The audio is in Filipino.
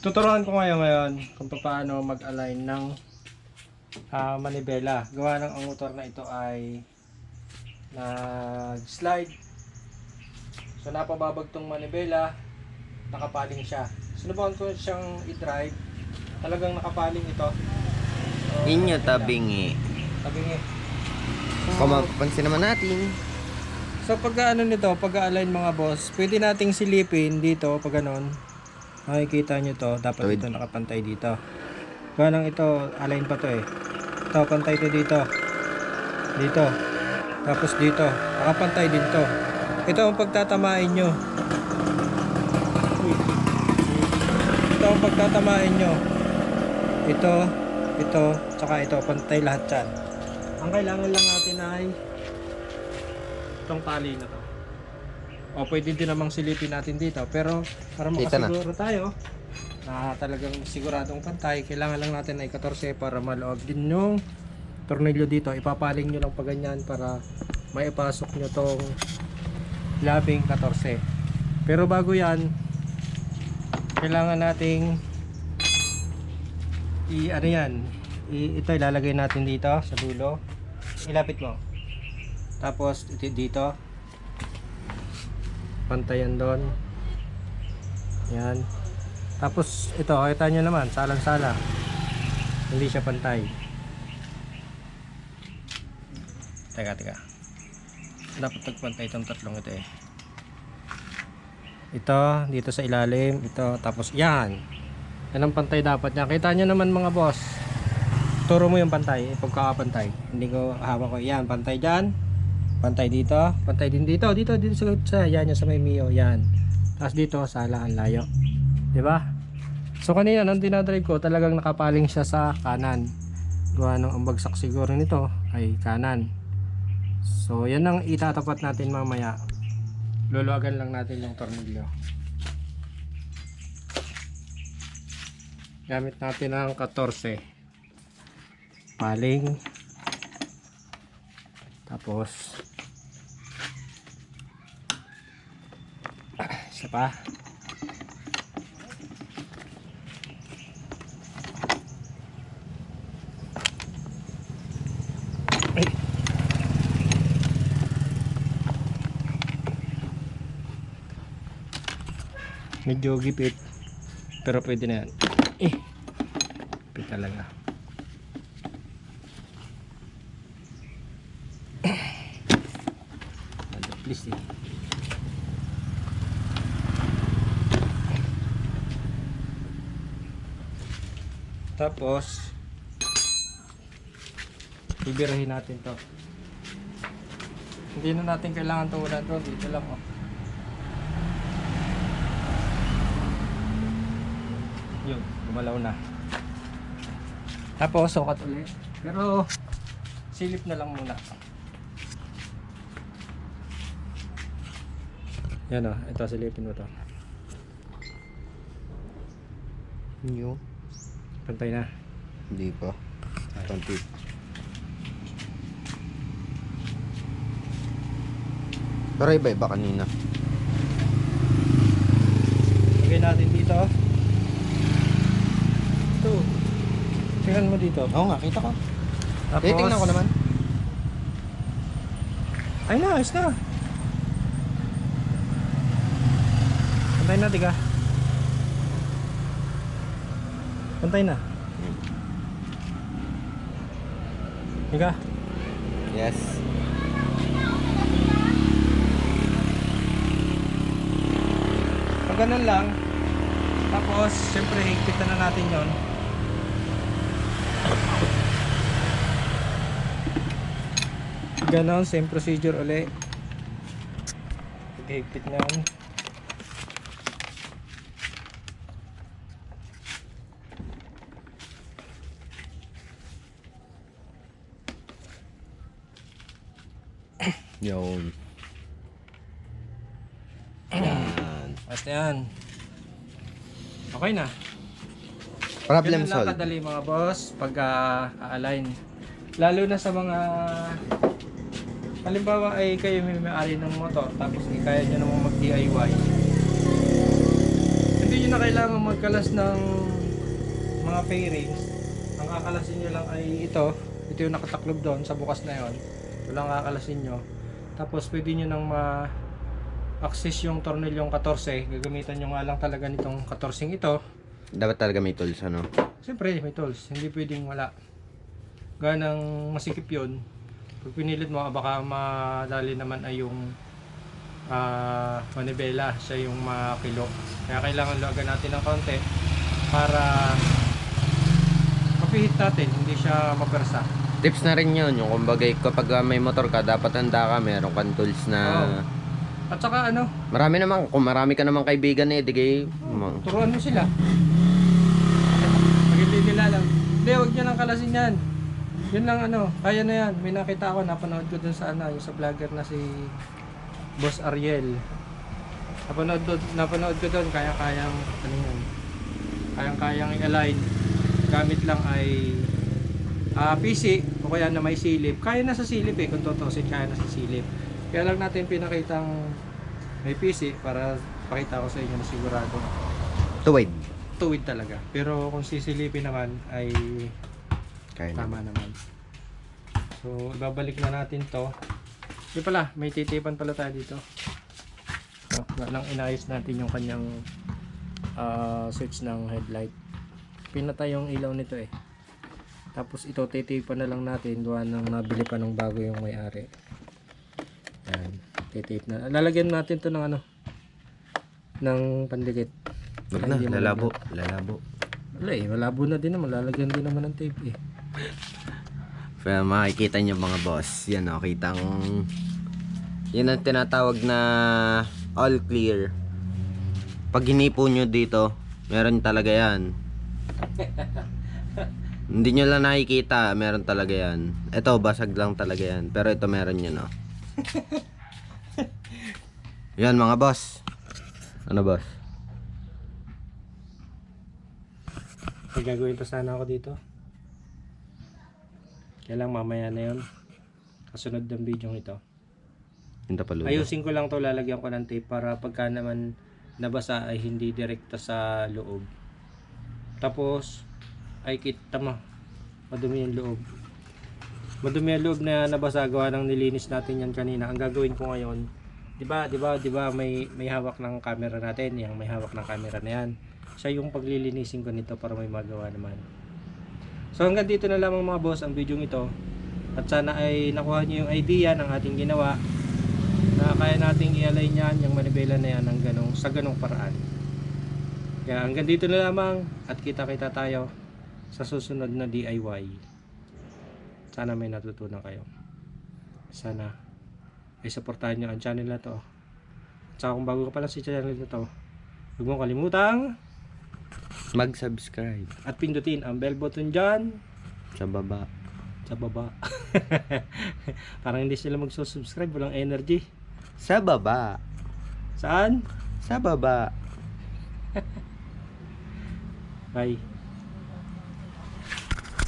Tuturuan ko ngayon ngayon kung paano mag-align ng ah, manibela. Gawa ng ang motor na ito ay nag-slide. So napababag tong manibela, nakapaling siya. Sinubukan ko siyang i-drive. Talagang nakapaling ito. So, Inyo tabingi. Tabingi. Kung mapapansin naman natin. So pag ano nito, pag align mga boss, pwede nating silipin dito pag ganon. Makikita nyo to, dapat Tawid. ito nakapantay dito. Ganang ito, align pa to eh. Ito, pantay to dito. Dito. Tapos dito. Nakapantay din to. Ito ang pagtatamain nyo. Ito ang pagtatamain nyo. Ito, ito, tsaka ito. Pantay lahat yan. Ang kailangan lang natin ay itong tali na to. O pwede din namang silipin natin dito. Pero para Kita na. makasiguro tayo na talagang siguradong pantay, kailangan lang natin ay 14 para maloob din yung tornilyo dito. Ipapaling nyo lang pa ganyan para maipasok nyo tong labing 14. Pero bago yan, kailangan nating i ano yan, i, ito ilalagay natin dito sa dulo. Ilapit mo. Tapos ito dito. Pantayan doon. Yan. Tapos ito, kita nyo naman, salang-sala. Hindi siya pantay. Teka, teka. Dapat nagpantay itong tatlong ito eh. Ito, dito sa ilalim, ito, tapos yan. Yan ang pantay dapat niya. Kita nyo naman mga boss. Turo mo yung pantay, pagkakapantay. Hindi ko hawak ko. Yan, pantay dyan. Pantay dito. Pantay din dito. Dito, dito sa, sa yan, yan sa may Mio. Yan. Tapos dito, sala ang layo. ba? So kanina nung dinadrive ko, talagang nakapaling siya sa kanan. Gawa ng ang bagsak siguro nito ay kanan. So yan ang itatapat natin mamaya. Luluwagan lang natin yung tornilyo. Gamit natin ang 14. Paling. Tapos isa pa. Medyo gipit. Pero pwede na yan. Eh. Gipit talaga. Please eh. Tapos, bibirahin natin to. Hindi na natin kailangan tuunan to. Dito lang oh. Yun, gumalaw na. Tapos, sukat ulit. Pero, silip na lang muna. Yan o, ito silipin mo to. Inyo. Pantay na. Hindi pa. Konti. Pero iba-iba kanina. Lagay natin dito. Ito. Tingnan mo dito. Oo nga, kita ko. Tapos, Eh, tingnan ko naman. Ay na, ayos na. Pantay na, tiga. Pantay na. Tiga. Yes. Pag ganun lang, tapos, syempre, higpitan na natin yon. Ganon, same procedure uli. Higpit na yan. Yun. Basta yan. Okay na. Problem Ganun lang solved. kadali mga boss pag ah, a-align. Lalo na sa mga halimbawa ay kayo may may-ari ng motor tapos eh, kaya nyo namang mag-DIY. Hindi nyo na kailangan magkalas ng mga fairings. Ang kakalasin nyo lang ay ito. Ito yung nakataklob doon sa bukas na yon. Ito lang kakalasin nyo. Tapos pwede nyo nang ma access yung tornilyong 14. Gagamitan nyo nga lang talaga nitong 14 ito. Dapat talaga may tools, ano? Siyempre, may tools. Hindi pwedeng wala. Ganang masikip yun. Pag pinilit mo, baka madali naman ay yung ah manibela. Siya yung makilo. Kaya kailangan luwagan natin ng konti para mapihit natin. Hindi siya mapersa. Tips na rin yun, yung kumbaga kapag may motor ka, dapat handa ka, meron kang tools na... Oo. At saka ano, Marami naman, kung marami ka naman kaibigan eh, di kayo... ma- turuan mo sila. Pag hindi nila alam. Hindi, huwag nyo lang kalasin yan. Yun lang ano, kaya na yan. May nakita ako, napanood ko dun sa ano, yung sa vlogger na si Boss Ariel. Napanood, dun, napanood ko dun, kaya-kayang, ano yan, kayang-kayang i-align. Gamit lang ay ah PC o kaya na may silip. Kaya na sa silip eh, kung tutusin, kaya na sa silip. Kaya lang natin pinakitang may PC para pakita ko sa inyo na sigurado Tuwid. tuwid talaga. Pero kung sisilipin naman ay Kaya na. tama naman. So, ibabalik na natin to. Di pala, may titipan pala tayo dito. So, lang inayos natin yung kanyang ah, switch ng headlight. Pinatay yung ilaw nito eh. Tapos ito titipan na lang natin gawa nang nabili pa ng bago yung may-ari. Yan, titip na. Lalagyan natin to ng ano ng pandikit. Wag na, lalabo. Lalabo. Wala eh, malabo na din naman. Lalagyan din naman ng tape eh. Pero makikita nyo mga boss, yan o, kitang... Yan ang tinatawag na all clear. Pag hinipo nyo dito, meron talaga yan. Hindi nyo lang nakikita, meron talaga yan. Ito, basag lang talaga yan. Pero ito meron yun, no? yan mga boss. Ano boss? May gagawin pa sana ako dito. Kaya lang mamaya na yun. Kasunod ng video ito. Yung tapaludo. Ayusin ko lang to lalagyan ko ng tape para pagka naman nabasa ay hindi direkta sa loob. Tapos, ay kita mo, madumi yung loob. Madumi yung loob na nabasa gawa ng nilinis natin yan kanina. Ang gagawin ko ngayon, 'di ba? 'Di ba? 'Di ba may may hawak ng camera natin, yang may hawak ng camera na yan. Siya yung paglilinisin ko nito para may magawa naman. So hanggang dito na lamang mga boss ang video ito. At sana ay nakuha niyo yung idea ng ating ginawa na kaya nating i-align yan, yung manibela na yan ng ganong, sa ganong paraan. Kaya hanggang dito na lamang at kita-kita tayo sa susunod na DIY. Sana may natutunan kayo. Sana ay supportahan nyo ang channel na to. At saka kung bago ka pa lang sa channel na to, huwag mong kalimutang Mag-subscribe at pindutin ang bell button dyan sa baba. sa baba. Parang hindi sila magsusubscribe, walang energy. Sa baba. Saan? Sa baba. Bye.